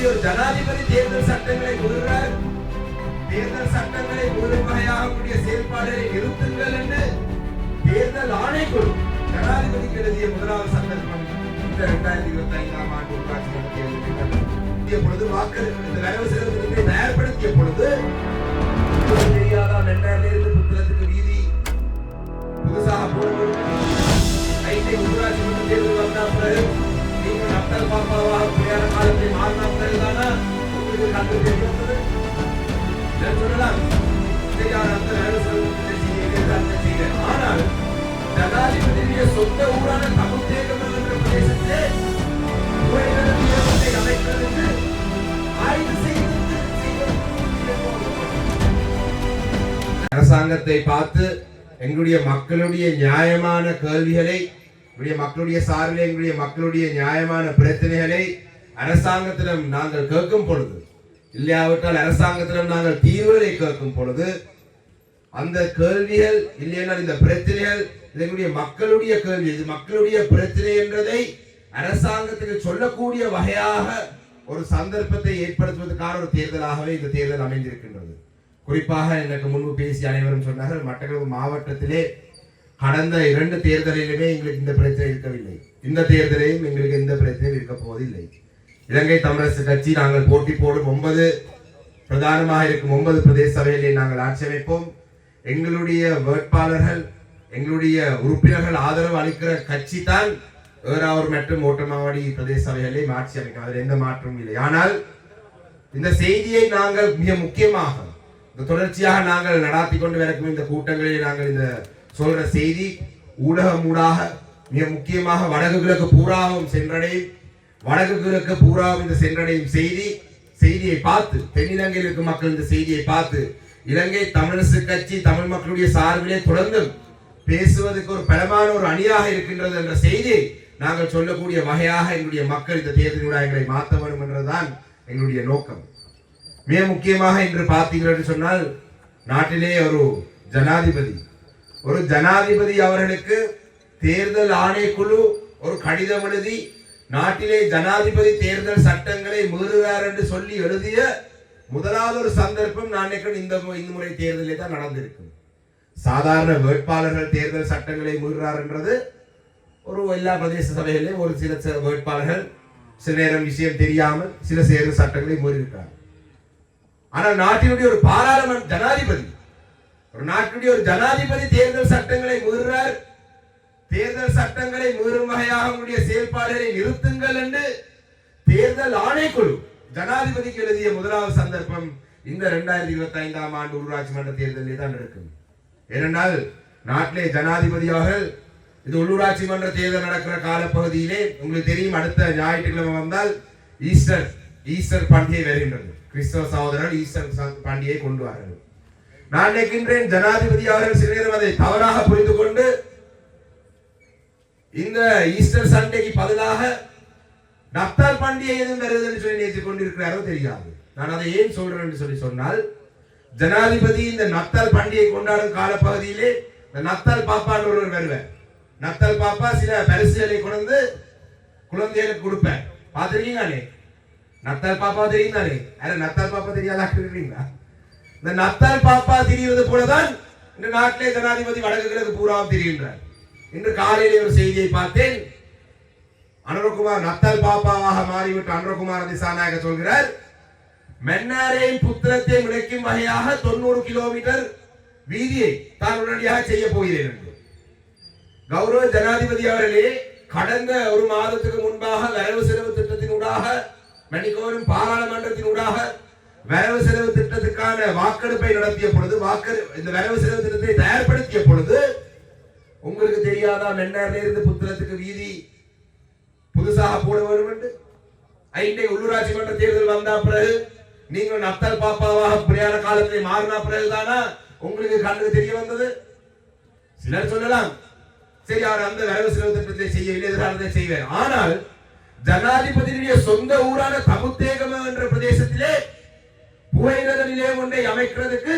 இப்படி ஒரு ஜனாதிபதி தேர்தல் சட்டங்களை கூறுகிறார் தேர்தல் சட்டங்களை ஒருமுறையாகக்கூடிய செயல்பாடுகளை நிறுத்துங்கள் என்று தேர்தல் ஆணைக்குழு ஜனாதிபதிக்கு எழுதிய முதலாவது சந்தர்ப்பம். இந்த இரண்டாயிரத்தி இருபத்தி ஐந்தாம் ஆண்டு உள்ளாட்சி மன்ற பொழுது வாக்கு இந்த வரவு செலவு தயார்படுத்திய பொழுது தெரியாதான் தெரியாதா ரெண்டாயிரத்தி இருந்து புத்தகத்துக்கு வீதி. புதுசாக போடப்படும் ஐந்தை உள்ளாட்சி மன்ற தேர்தல் வந்தால் பிறகு நீங்கள் நத்தல் பாப்பாவாக புரியாத காலத்தை மாறின தானே? உங்களுக்கு கண்டு தெரிய சொல்லலாம் அந்த வரவு செலவு திட்டத்தை ஆனால் ஜனாதிபதியுடைய சொந்த ஊரான தமிழ்தேகம் என்ற பிரதேசத்திலே உரைநடை ஆய்வு செய்து அரசாங்கத்தை பார்த்து எங்களுடைய மக்களுடைய நியாயமான கேள்விகளை எங்களுடைய மக்களுடைய சார்பில் எங்களுடைய மக்களுடைய நியாயமான பிரச்சனைகளை அரசாங்கத்திடம் நாங்கள் கேட்கும் பொழுது இல்லையாவிட்டால் அரசாங்கத்திடம் நாங்கள் தீர்வுகளை கேட்கும் பொழுது அந்த கேள்விகள் இல்லையென்றால் இந்த பிரச்சனைகள் இது எங்களுடைய மக்களுடைய கேள்வி இது மக்களுடைய பிரச்சனை என்றதை அரசாங்கத்துக்கு சொல்லக்கூடிய வகையாக ஒரு சந்தர்ப்பத்தை ஏற்படுத்துவதற்கான ஒரு தேர்தலாகவே இந்த தேர்தல் அமைந்திருக்கின்றது. குறிப்பாக எனக்கு முன்பு பேசிய அனைவரும் சொன்னார்கள் மட்டக்களப்பு மாவட்டத்திலே கடந்த இரண்டு தேர்தலிலுமே எங்களுக்கு இந்த பிரச்சனை இருக்கவில்லை. இந்த தேர்தலையும் எங்களுக்கு எந்த பிரச்சனையும் இருக்க போவதில்லை. இலங்கை தமிழரசு கட்சி நாங்கள் போட்டி போடும் ஒன்பது பிரதானமாக இருக்கும் ஒன்பது பிரதேச சபையிலே நாங்கள் ஆட்சி அமைப்போம். எங்களுடைய வேட்பாளர்கள் எங்களுடைய உறுப்பினர்கள் ஆதரவு அளிக்கிற கட்சி தான் ஏறாவூர் மற்றும் ஓட்டமாவடி பிரதேச சபைகளிலே ஆட்சி அமைக்கும். அதில் எந்த மாற்றமும் இல்லை. ஆனால் இந்த செய்தியை நாங்கள் மிக முக்கியமாக இந்த தொடர்ச்சியாக நாங்கள் நடாத்தி கொண்டு வரக்கும் இந்த கூட்டங்களில் நாங்கள் இந்த சொல்ற செய்தி ஊடகம் ஊடாக மிக முக்கியமாக வடக்கு கிழக்கு பூராவும் சென்றடையும். வடக்கு கிழக்கு பூராவும் இந்த சென்றடையும் செய்தி. செய்தியை பார்த்து தென்னிலங்கையில் இருக்கும் மக்கள் இந்த செய்தியை பார்த்து இலங்கை தமிழரசு கட்சி தமிழ் மக்களுடைய சார்பிலே தொடர்ந்தும் பேசுவதற்கு ஒரு பலமான ஒரு அணியாக இருக்கின்றது என்ற செய்தி நாங்கள் சொல்லக்கூடிய வகையாக எங்களுடைய மக்கள் இந்த தேர்தல் எங்களை மாற்ற வேண்டும் என்றுதான் எங்களுடைய நோக்கம். மிக முக்கியமாக இன்று பார்த்தீர்கள் என்று சொன்னால் நாட்டிலே ஒரு ஜனாதிபதி ஒரு ஜனாதிபதி அவர்களுக்கு தேர்தல் ஆணைக்குழு ஒரு கடிதம் எழுதி நாட்டிலே ஜனாதிபதி தேர்தல் சட்டங்களை மீறுகிறார் என்று சொல்லி எழுதிய முதலாவது ஒரு சந்தர்ப்பம் நான் இந்த இந்த முறை தேர்தலில் தான் நடந்திருக்கு சாதாரண வேட்பாளர்கள் தேர்தல் சட்டங்களை மீறுகிறார் என்றது ஒரு எல்லா பிரதேச சபைகளிலும் ஒரு சில வேட்பாளர்கள் சில நேரம் விஷயம் தெரியாமல் சில தேர்தல் சட்டங்களை மீறியிருக்கிறார் ஆனால் நாட்டினுடைய ஒரு பாராளுமன்ற ஜனாதிபதி ஒரு நாட்டினுடைய ஒரு ஜனாதிபதி தேர்தல் சட்டங்களை மீறுறார் தேர்தல் சட்டங்களை மீறும் வகையாக உங்களுடைய செயல்பாடுகளை நிறுத்துங்கள் என்று தேர்தல் ஆணைக்குழு ஜனாதிபதிக்கு எழுதிய முதலாவது சந்தர்ப்பம் இந்த இரண்டாயிரத்தி இருபத்தி ஐந்தாம் ஆண்டு உள்ளூராட்சி மன்ற தேர்தலில் தான் நடக்கும். ஏனென்றால் நாட்டிலே ஜனாதிபதியாக இது உள்ளூராட்சி மன்ற தேர்தல் நடக்கிற காலப்பகுதியிலே உங்களுக்கு தெரியும் அடுத்த ஞாயிற்றுக்கிழமை வந்தால் ஈஸ்டர் ஈஸ்டர் பண்டிகை வருகின்றது. கிறிஸ்தவ சகோதரர் ஈஸ்டர் ச- பண்டிகையை கொண்டு வார்கள் நான் நினைக்கின்றேன் ஜனாதிபதி அவர்கள் சில நேரம் அதை தவறாக புரிந்து கொண்டு இந்த ஈஸ்டர் சண்டைக்கு பதிலாக நத்தால் பண்டிகை எதுவும் வருதுன்னு சொல்லி நினைத்துக் கொண்டிருக்கிறாரோ தெரியாது. நான் அதை ஏன் சொல்றேன் என்று சொல்லி சொன்னால் ஜனாதிபதி இந்த நத்தால் பண்டிகை கொண்டாடும் காலப்பகுதியிலே இந்த நத்தால் பாப்பான்னு ஒருவர் வருவார். நத்தால் பாப்பா சில பரிசுகளை கொண்டு குழந்தைகளுக்கு கொடுப்பேன் பார்த்துருக்கீங்களே நத்தால் பாப்பா தெரியும் தானே நத்தால் பாப்பா தெரியாதா இருக்கிறீங்களா இந்த நத்தால் பாப்பா திரிகிறது போலதான் இந்த நாட்டிலே ஜனாதிபதி வடக்கு கிழக்கு பூராவும் தெரிகின்றார். இன்று காலையிலே ஒரு செய்தியை பார்த்தேன். அனுரகுமார் நத்தால் பாப்பாவாக மாறிவிட்ட அனுரகுமார் திசாநாயக சொல்கிறார் மென்னாரே புத்திரத்தையும் இணைக்கும் வகையாக தொண்ணூறு கிலோமீட்டர் வீதியை தான் உடனடியாக செய்ய போகிறேன் என்று. கௌரவ ஜனாதிபதி அவர்களே கடந்த ஒரு மாதத்துக்கு முன்பாக வரவு செலவு திட்டத்தினூடாக மன்னிக்கோரும் பாராளுமன்றத்தினூடாக வரவு செலவு திட்டத்துக்கான வாக்கெடுப்பை நடத்திய பொழுது வாக்கு இந்த வரவு செலவு திட்டத்தை தயார்படுத்திய பொழுது உங்களுக்கு தெரியாதா மென்னார்ல இருந்து புத்திரத்துக்கு வீதி புதுசாக போட வேண்டும் என்று ஐந்தை உள்ளூராட்சி மன்ற தேர்தல் வந்தா பிறகு நீங்கள் நத்தல் பாப்பாவாக பிரயாண மாறினா பிறகு பிறகுதானா? உங்களுக்கு கண்ணுக்கு தெரிய வந்தது? சிலர் சொல்லலாம் சரி அவர் அந்த வரவு செலவு திட்டத்தை செய்யவில்லை எதிர்காலத்தை செய்வேன் ஆனால் ஜனாதிபதியுடைய சொந்த ஊரான தமுத்தேகம என்ற பிரதேசத்திலே புகையிரத ஒன்றை அமைக்கிறதுக்கு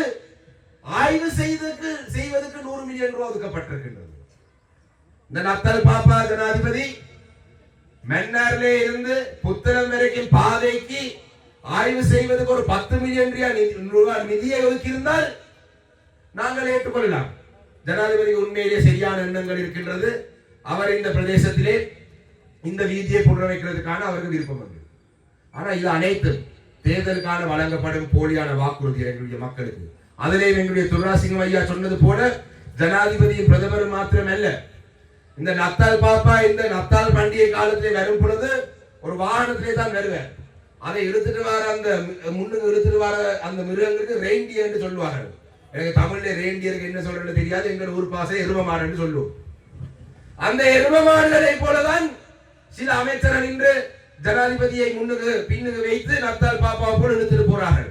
ஆய்வு செய்வதற்கு செய்வதற்கு நூறு மில்லியன் ரூபாய் ஒதுக்கப்பட்டிருக்கின்றது. இந்த நத்தல் பாப்பா ஜனாதிபதி மன்னாரிலே இருந்து புத்தளம் வரைக்கும் பாதைக்கு ஆய்வு செய்வதற்கு ஒரு பத்து மில்லியன் ரூபாய் நிதியை ஒதுக்கியிருந்தால் நாங்கள் ஏற்றுக்கொள்ளலாம். ஜனாதிபதி உண்மையிலே சரியான எண்ணங்கள் இருக்கின்றது. அவர் இந்த பிரதேசத்திலே இந்த வீதியை புனரமைக்கிறதுக்கான அவருக்கு விருப்பம் வந்து ஆனா இது அனைத்து தேர்தலுக்கான வழங்கப்படும் போலியான வாக்குறுதி எங்களுடைய மக்களுக்கு. அதிலே எங்களுடைய துர்ராசிங்கம் ஐயா சொன்னது போல ஜனாதிபதியும் பிரதமரும் மாத்திரமல்ல. இந்த நத்தால் பாப்பா இந்த நத்தால் பண்டிகை காலத்திலே வரும் பொழுது ஒரு வாகனத்திலே தான் வருவேன் அதை இழுத்துட்டு வர அந்த முன்னுக்கு இழுத்துட்டு வர அந்த மிருகங்களுக்கு ரெயின்டியர் என்று சொல்லுவார்கள். எனக்கு தமிழ்ல ரெயின்டியருக்கு என்ன சொல்றது தெரியாது எங்கள் ஊர் பாசை எருமமாறன்னு சொல்லுவோம். அந்த எருமமாடுகளை போலதான் சில அமைச்சர்கள் இன்று ஜனாதிபதியை முன்னுக்கு பின்னுக்கு வைத்து நத்தால் பாப்பா போல் இழுத்துட்டு போறார்கள்.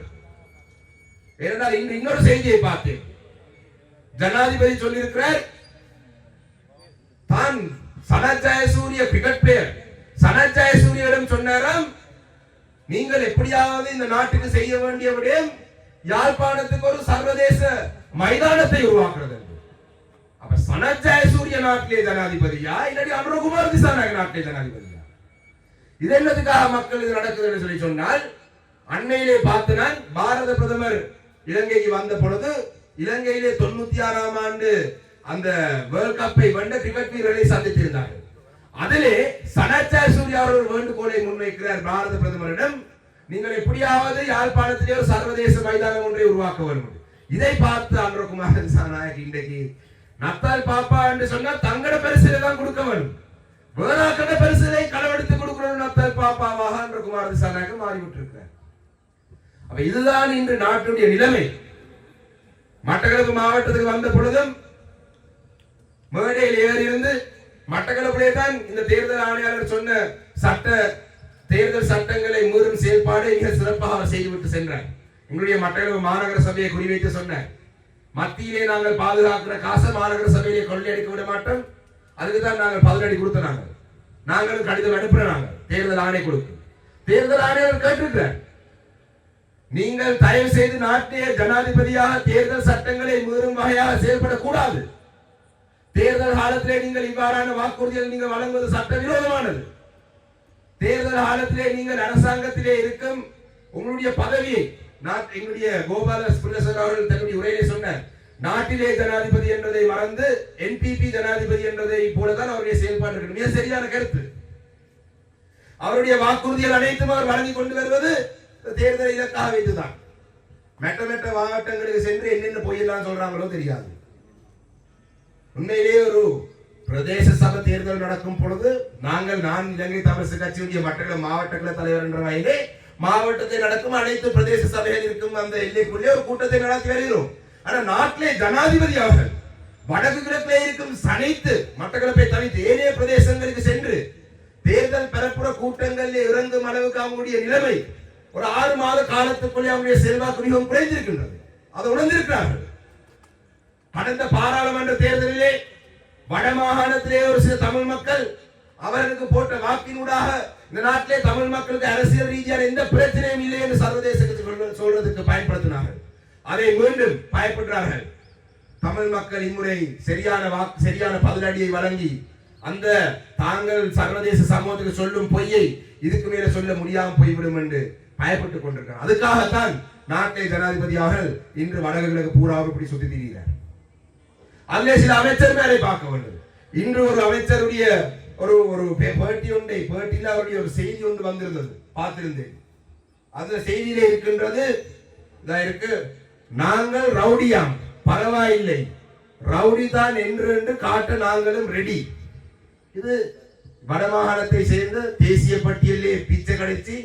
ஏனென்றால் இன்னொரு செய்தியை பார்த்தேன். ஜனாதிபதி சொல்லியிருக்கிறார் தான் சனத் சூரிய கிரிக்கெட் பிளேயர் சனத் சூரியனிடம் சொன்னாராம் நீங்கள் எப்படியாவது இந்த நாட்டுக்கு செய்ய வேண்டிய விடயம் யாழ்ப்பாணத்துக்கு ஒரு சர்வதேச மைதானத்தை உருவாக்குறது அப்ப சனத் சூரிய நாட்டிலே ஜனாதிபதியா? இல்லாட்டி அனுரகுமார் திசாநாயக நாட்டிலே ஜனாதிபதியா? இது என்னதுக்காக மக்கள் இது நடக்குதுன்னு சொல்லி சொன்னால் அன்னையிலே பார்த்து நான் பாரத பிரதமர் இலங்கைக்கு வந்த பொழுது இலங்கையிலே தொண்ணூத்தி ஆறாம் ஆண்டு அந்த வேர்ல்ட் கப்பை வென்ற கிரிக்கெட் வீரர்களை சந்தித்திருந்தார்கள். அதிலே சனச்சா சூர்யா அவர்கள் வேண்டுகோளை முன்வைக்கிறார் பாரத பிரதமரிடம். நீங்கள் எப்படியாவது யாழ்ப்பாணத்திலே ஒரு சர்வதேச மைதானம் ஒன்றை உருவாக்க வேண்டும். இதை பார்த்து அனுரகுமார் சாநாயக் இன்றைக்கு நத்தால் பாப்பா என்று சொன்னால் தங்கட பரிசிலை தான் கொடுக்க வேண்டும். வேறாக்கட பரிசுகளை களவெடுத்து கொடுக்கிறோம் நத்தால் பாப்பாவாக அனுரகுமார் திசாநாயக் மாறிவிட்டிருக்கிறார். அப்ப இதுதான் இன்று நாட்டுடைய நிலைமை. மட்டக்களப்பு மாவட்டத்துக்கு வந்த பொழுதும் மேடையில் ஏறியிருந்து மட்டக்களப்பிலே தான் இந்த தேர்தல் ஆணையாளர் சொன்ன சட்ட தேர்தல் சட்டங்களை மீறும் செயல்பாடு மிக சிறப்பாக அவர் செய்துவிட்டு சென்றார். எங்களுடைய மட்டக்களப்பு மாநகர சபையை குறிவைத்து சொன்னார். மத்தியிலே நாங்கள் பாதுகாக்கிற காசை மாநகர சபையிலே கொள்ளையடிக்க விட மாட்டோம். அதுக்கு தான் நாங்கள் பதிலடி கொடுத்த நாங்கள். நாங்களும் கடிதம் அனுப்புற நாங்கள் தேர்தல் ஆணை கொடுக்கும் தேர்தல் ஆணையர் கேட்டிருக்கிறார் நீங்கள் தயவு செய்து நாட்டிய ஜனாதிபதியாக தேர்தல் சட்டங்களை மீறும் வகையாக செயல்படக்கூடாது. தேர்தல் காலத்திலே நீங்கள் இவ்வாறான வாக்குறுதிகள் நீங்கள் வழங்குவது சட்டவிரோதமானது. தேர்தல் காலத்திலே நீங்கள் அரசாங்கத்திலே இருக்கும் உங்களுடைய பதவியை நான் எங்களுடைய கோபால பிள்ளசர் அவர்கள் தன்னுடைய உரையிலே சொன்னார். நாட்டிலே ஜனாதிபதி என்பதை மறந்து என்பிபி ஜனாதிபதி என்பதை போலதான் அவருடைய செயல்பாடு இருக்கு மிக சரியான கருத்து. அவருடைய வாக்குறுதிகள் அனைத்தும் அவர் வழங்கி கொண்டு வருவது தேர்தலை இலக்காக வைத்துதான். மெட்ட மெட்ட மாவட்டங்களுக்கு சென்று என்னென்ன போயிடலாம் சொல்றாங்களோ தெரியாது. உண்மையிலேயே ஒரு பிரதேச சபை தேர்தல் நடக்கும் பொழுது நாங்கள் நான் இலங்கை தமிழ் கட்சியுடைய மற்ற மாவட்டங்கள தலைவர் என்ற வகையிலே மாவட்டத்தில் நடக்கும் அனைத்து பிரதேச சபைகள் இருக்கும் அந்த எல்லைக்குள்ளே ஒரு கூட்டத்தை நடத்தி வருகிறோம். ஆனா நாட்டிலே ஜனாதிபதி அவர்கள் வடக்கு கிழக்கிலே இருக்கும் அனைத்து மட்டக்களப்பை தனித்து ஏனைய பிரதேசங்களுக்கு சென்று தேர்தல் பெறப்புற கூட்டங்களில் இறங்கும் அளவுக்கு அவங்களுடைய நிலைமை ஒரு ஆறு மாத காலத்துக்குள்ளே அவங்களுடைய செல்வாக்கு மிகவும் குறைந்திருக்கின்றது. அதை உணர்ந்திருக்கிறார்கள். கடந்த பாராளுமன்ற தேர்தலிலே வடமாகாணத்திலே ஒரு சில தமிழ் மக்கள் அவர்களுக்கு போட்ட வாக்கினூடாக இந்த நாட்டிலே தமிழ் மக்களுக்கு அரசியல் ரீதியான எந்த பிரச்சனையும் இல்லை என்று சர்வதேசத்துக்கு சொல்றதுக்கு பயன்படுத்தினார்கள். அதை மீண்டும் பயப்படுறார்கள் தமிழ் மக்கள் இம்முறை சரியான வாக்கு சரியான பதிலடியை வழங்கி அந்த தாங்கள் சர்வதேச சமூகத்துக்கு சொல்லும் பொய்யை இதுக்கு மேல சொல்ல முடியாமல் போய்விடும் என்று பயப்பட்டுக் கொண்டிருக்கிறார். அதுக்காகத்தான் நாட்டை ஜனாதிபதியாக இன்று வடகிழக்கு பூராவும் இப்படி சுத்தி திரிகிறார். அதிலே சில அமைச்சர் மேலே பார்க்க வேண்டும். இன்று ஒரு அமைச்சருடைய ஒரு ஒரு பேட்டி ஒன்றை பேட்டியில் அவருடைய ஒரு செய்தி ஒன்று வந்திருந்தது. பார்த்திருந்தேன். அந்த செய்தியிலே இருக்கின்றது இதா இருக்கு நாங்கள் ரவுடியாம். பரவாயில்லை. ரவுடி தான் என்று என்று காட்ட நாங்களும் ரெடி இது வடமாகாணத்தை சேர்ந்த தேசிய பட்டியலே பிச்சை கிடைச்சி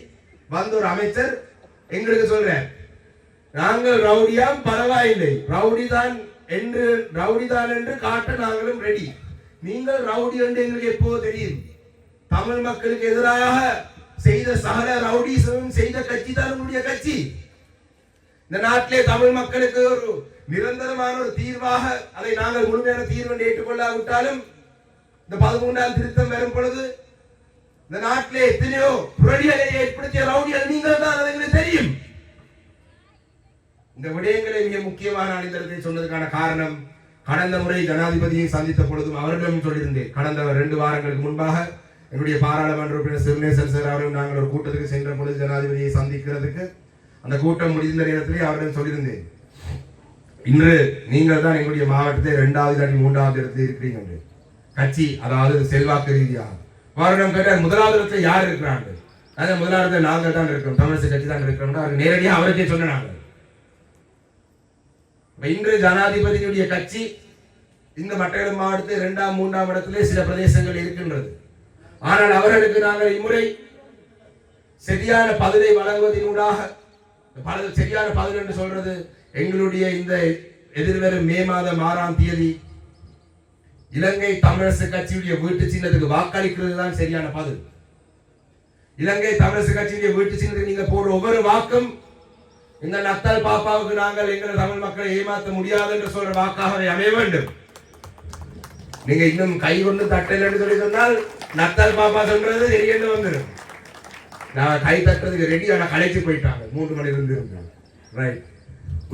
வந்த ஒரு அமைச்சர் எங்களுக்கு சொல்றார். நாங்கள் ரவுடியாம் பரவாயில்லை. ரவுடி தான் என்று ரவுடி தான் என்று காட்ட நாங்களும் ரெடி நீங்கள் ரவுடி என்று எங்களுக்கு எப்போது தெரியும்? தமிழ் மக்களுக்கு எதிராக செய்த சகல ரவுடிசமும் செய்த கட்சி தான் உங்களுடைய கட்சி. இந்த நாட்டிலே தமிழ் மக்களுக்கு ஒரு நிரந்தரமான ஒரு தீர்வாக அதை நாங்கள் முழுமையான தீர்வு என்று ஏற்றுக்கொள்ளாவிட்டாலும் இந்த பதிமூன்றாம் திருத்தம் வரும் பொழுது இந்த நாட்டிலே எத்தனையோ புரளிகளை ஏற்படுத்திய ரவுடிகள் நீங்கள் தான் அது எங்களுக்கு தெரியும். இந்த விடயங்களை மிக முக்கியமான அணிந்தரத்தை சொன்னதுக்கான காரணம் கடந்த முறை ஜனாதிபதியை சந்தித்த பொழுதும் அவரிடம் சொல்லியிருந்தேன். கடந்த ரெண்டு வாரங்களுக்கு முன்பாக என்னுடைய பாராளுமன்ற உறுப்பினர் சிவனேசன் சார் அவரும் நாங்கள் ஒரு கூட்டத்துக்கு சென்ற பொழுது ஜனாதிபதியை சந்திக்கிறதுக்கு அந்த கூட்டம் முடிந்த நேரத்திலே அவரிடம் சொல்லியிருந்தேன். இன்று நீங்கள் தான் எங்களுடைய மாவட்டத்தை இரண்டாவது இல்லாட்டி மூன்றாவது இடத்தில் இருக்கிறீங்க என்று. கட்சி அதாவது செல்வாக்கு ரீதியாக. அவரிடம் கேட்டால் முதலாவது இடத்துல யார் இருக்கிறாங்க அதான் முதலாவது நாங்கள் தான் இருக்கிறோம். தமிழிசை கட்சி தான் இருக்கிறோம். அவர் நேரடியாக அவருக்கே சொன்னாங்க இன்று ஜனாதிபதியுடைய கட்சி இந்த மட்டக்களப்பு மாவட்டத்தில் இரண்டாம் மூன்றாம் இடத்திலே சில பிரதேசங்கள் இருக்கின்றது. ஆனால் அவர்களுக்கு நாங்கள் இம்முறை சரியான பதிலை வழங்குவதனூடாக பல சரியான பதில் என்று சொல்றது எங்களுடைய இந்த எதிர்வரும் மே மாதம் ஆறாம் தேதி. இலங்கை தமிழரசு கட்சியுடைய வீட்டு சின்னத்துக்கு வாக்களிக்கிறது தான் சரியான பதில். இலங்கை தமிழரசு கட்சியுடைய வீட்டு சின்னத்துக்கு நீங்க போடுற ஒவ்வொரு வாக்கும் இந்த நத்தால் பாப்பாவுக்கு நாங்கள் எங்கள் தமிழ் மக்களை ஏமாற்ற முடியாது என்று சொல்ற வாக்காக அமைய வேண்டும். நீங்க இன்னும் கை கொண்டு தட்டலன்னு சொல்லி சொன்னால் நத்தால் பாப்பா சொல்றது தெரியன்னு வந்துடும் நான் கை தட்டுறதுக்கு ரெடி ஆனால் கலைச்சு போயிட்டாங்க. மூன்று மணி இருந்து. இருந்தாங்க ரைட்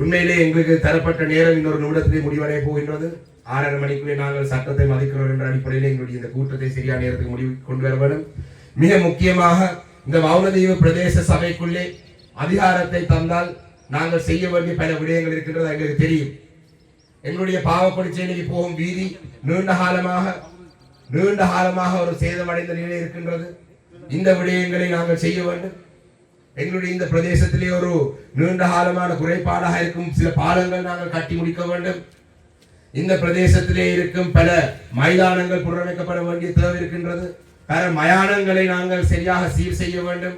உண்மையிலே எங்களுக்கு தரப்பட்ட நேரம் இன்னொரு நிமிடத்திலே முடிவடைய போகின்றது. ஆறரை மணிக்குள்ளே நாங்கள் சட்டத்தை மதிக்கிறோம் என்ற அடிப்படையில் எங்களுடைய இந்த கூட்டத்தை சரியான நேரத்துக்கு முடிவு கொண்டு வர வேண்டும். மிக முக்கியமாக இந்த வவுனதீவு பிரதேச சபைக்குள்ளே அதிகாரத்தை தந்தால் நாங்கள் செய்ய வேண்டிய பல விடயங்கள் இருக்கின்றது எங்களுக்கு தெரியும். எங்களுடைய பாவப்படிச்சேனைக்கு போகும் வீதி நீண்ட காலமாக நீண்ட காலமாக ஒரு சேதமடைந்த நிலை இருக்கின்றது. இந்த விடயங்களை நாங்கள் செய்ய வேண்டும். எங்களுடைய இந்த பிரதேசத்திலே ஒரு நீண்ட காலமான குறைபாடாக இருக்கும் சில பாலங்கள் நாங்கள் கட்டி முடிக்க வேண்டும். இந்த பிரதேசத்திலே இருக்கும் பல மைதானங்கள் புனரமைக்கப்பட வேண்டிய தேவை இருக்கின்றது. பல மயானங்களை நாங்கள் சரியாக சீர் செய்ய வேண்டும்.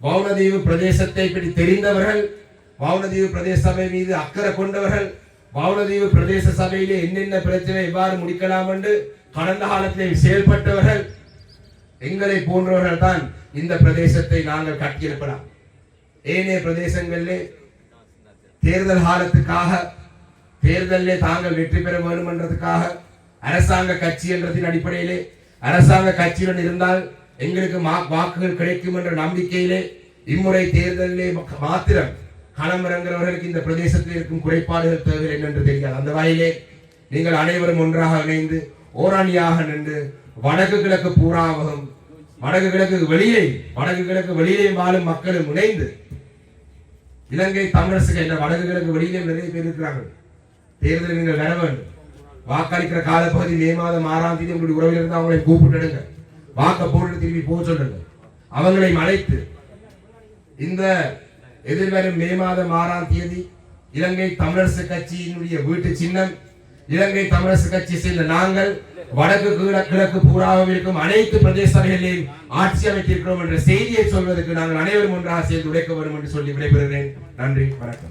வவுனதீவு பிரதேசத்தை பற்றி தெரிந்தவர்கள் வவுனதீவு பிரதேச சபை மீது அக்கறை கொண்டவர்கள் வவுனதீவு பிரதேச சபையிலே என்னென்ன பிரச்சனை எவ்வாறு முடிக்கலாம் என்று கடந்த காலத்திலே செயல்பட்டவர்கள் எங்களை போன்றவர்கள் தான் இந்த பிரதேசத்தை நாங்கள் கட்டியிருக்கலாம். ஏனைய பிரதேசங்களிலே தேர்தல் காலத்துக்காக தேர்தலிலே தாங்கள் வெற்றி பெற வேண்டும் என்றதுக்காக அரசாங்க கட்சி என்றதின் அடிப்படையிலே அரசாங்க கட்சியுடன் இருந்தால் எங்களுக்கு மா- வாக்குகள் கிடைக்கும் என்ற நம்பிக்கையிலே இம்முறை தேர்தலிலே ம- மாத்திரம் களமிறங்குறவர்களுக்கு இந்த பிரதேசத்தில் இருக்கும் குறைபாடுகள் தேவையில்லை என்னென்று தெரியாது. அந்த வகையிலே நீங்கள் அனைவரும் ஒன்றாக இணைந்து ஓராணியாக நின்று வடக்கு கிழக்கு பூராவும் வடக்கு கிழக்கு வெளியே வடக்கு கிழக்கு வெளியே வாழும் மக்களும் இணைந்து இலங்கை தமிழரசுக்கு என்ற வடக்கு கிழக்கு வெளியிலே நிறைய பேர் இருக்கிறார்கள் தேர்தல் நீங்கள் வர வேண்டும். வாக்களிக்கிற காலப்பகுதி மே மாதம் ஆறாம் தேதி உங்களுடைய உறவில் இருந்து அவங்களை கூப்பிட்டுடுங்க வாக்க போட்டு திரும்பி போக சொல்லுங்க. அவங்களை அழைத்து இந்த எதிர்வரும் மே மாதம் ஆறாம் தேதி இலங்கை தமிழரசு கட்சியினுடைய வீட்டு சின்னம் இலங்கை தமிழரசு கட்சி சேர்ந்த நாங்கள் வடக்கு கிழ- கிழக்கு பூராவும் இருக்கும். அனைத்து பிரதேச சபைகளிலும் ஆட்சி அமைத்திருக்கிறோம் என்ற செய்தியை சொல்வதற்கு நாங்கள் அனைவரும் ஒன்றாக சேர்ந்து உழைக்க வேண்டும் என்று சொல்லி விடைபெறுகிறேன். நன்றி வணக்கம்.